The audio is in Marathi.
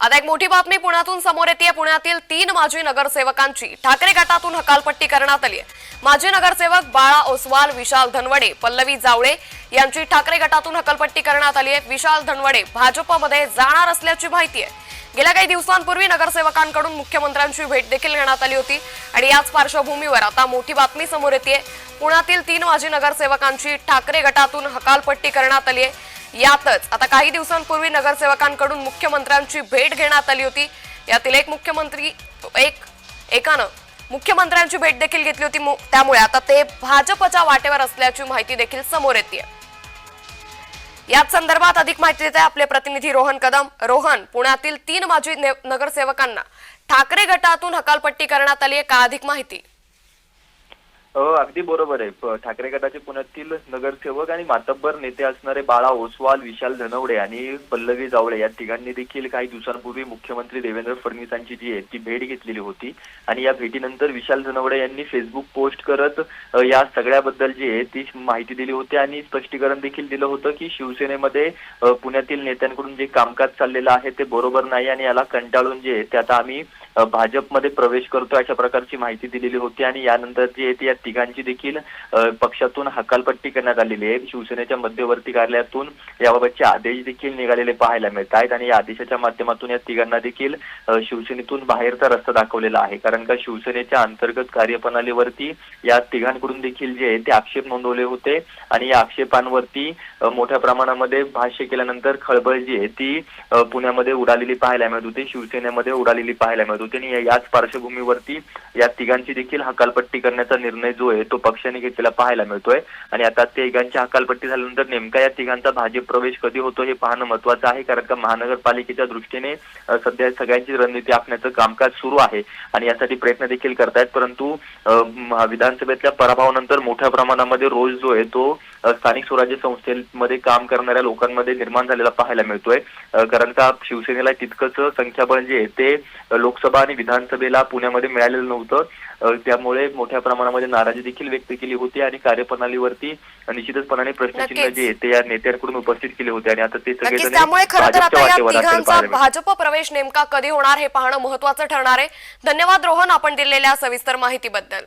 आता एक मोठी बातमी पुण्यातून समोर येते पुण्यातील तीन माजी नगरसेवकांची ठाकरे गटातून हकालपट्टी करण्यात आली आहे माजी नगरसेवक बाळा ओसवाल विशाल धनवडे पल्लवी जावळे यांची ठाकरे गटातून हकालपट्टी करण्यात आली आहे विशाल धनवडे भाजपमध्ये जाणार असल्याची माहिती आहे. गेल्या काही दिवसांपूर्वी नगरसेवकांकडून मुख्यमंत्र्यांची भेट देखील घेण्यात आली होती. आणि याच पार्श्वभूमीवर आता मोठी बातमी समोर येते पुण्यातील तीन माजी नगरसेवकांची ठाकरे गटातून हकालपट्टी करण्यात आली आहे यातच. आता काही दिवसांपूर्वी नगरसेवकांकडून मुख्यमंत्र्यांची भेट घेण्यात आली होती. यातील एक मुख्यमंत्री एक एकानं मुख्यमंत्र्यांची भेट देखील घेतली होती. त्यामुळे आता ते भाजपच्या वाटेवर असल्याची माहिती देखील समोर येते याच संदर्भात अधिक माहिती देत आहे आपले प्रतिनिधी रोहन कदम. रोहन पुण्यातील तीन माजी ने- नगरसेवकांना ठाकरे गटातून हकालपट्टी करण्यात आली आहे का अधिक माहिती? हो अगदी बरोबर आहे. प- ठाकरे गटाचे पुण्यातील नगरसेवक आणि मातब्बर नेते असणारे बाळा ओसवाल विशाल धनवडे आणि पल्लवी जावळे या तिघांनी देखील काही दिवसांपूर्वी मुख्यमंत्री देवेंद्र फडणवीसांची जी आहे ती भेट घेतलेली होती. आणि या भेटीनंतर विशाल धनवडे यांनी फेसबुक पोस्ट करत अ, या सगळ्याबद्दल जी आहे ती माहिती दिली होती आणि स्पष्टीकरण देखील दिलं होतं की शिवसेनेमध्ये अ, पुण्यातील नेत्यांकडून जे कामकाज चाललेलं आहे ते बरोबर नाही आणि याला कंटाळून जे आहे ते आता आम्ही भाजपमध्ये प्रवेश करतो अशा प्रकारची माहिती दिलेली होती आणि यानंतर जी आहे ती या तिघांची देखील पक्षातून हकालपट्टी करण्यात आलेली आहे. शिवसेनेच्या मध्यवर्ती कार्यालयातून याबाबतचे आदेश देखील निघालेले पाहायला मिळत आहेत आणि या आदेशाच्या माध्यमातून या तिघांना देखील शिवसेनेतून बाहेरचा रस्ता दाखवलेला आहे. कारण का शिवसेनेच्या अंतर्गत कार्यप्रणालीवरती या तिघांकडून देखील जे आहे ते आक्षेप नोंदवले होते आणि या आक्षेपांवरती मोठ्या प्रमाणामध्ये भाष्य केल्यानंतर खळबळ जी आहे ती पुण्यामध्ये उडालेली पाहायला मिळत होती. शिवसेनेमध्ये उडालेली पाहायला मिळत होती. आणि या- याच पार्श्वभूमीवरती या तिघांची देखील हकालपट्टी करण्याचा निर्णय जो आहे तो पक्षाने घेतलेला पाहायला मिळतोय. आणि आता तिघांची हकालपट्टी झाल्यानंतर नेमका या तिघांचा भाजप प्रवेश कधी होतो हे पाहणं महत्वाचं आहे कारण का महानगरपालिकेच्या दृष्टीने सध्या सगळ्यांची रणनीती आखण्याचं कामकाज सुरू आहे आणि यासाठी प्रयत्न देखील करतायत. परंतु विधानसभेतल्या पराभवानंतर मोठ्या प्रमाणामध्ये रोज जो आहे तो स्थानिक स्वराज्य संस्थेमध्ये काम करणाऱ्या लोकांमध्ये निर्माण झालेला पाहायला मिळतोय. कारण का शिवसेनेला तितकंच संख्याबळ जे आहे ते लोकसभा लोकसभा आणि विधानसभेला पुण्यामध्ये मिळालेलं नव्हतं त्यामुळे मोठ्या प्रमाणामध्ये नाराजी देखील व्यक्त केली होती आणि कार्यप्रणालीवरती निश्चितपणाने प्रश्नचिन्ह. जे ते या नेत्यांकडून उपस्थित केले होते आणि आता ते सगळेजण त्यामुळे खरं तर आता या तिघांचा. भाजप प्रवेश नेमका कधी होणार हे पाहणं महत्वाचं ठरणार आहे धन्यवाद रोहन आपण दिलेल्या सविस्तर माहितीबद्दल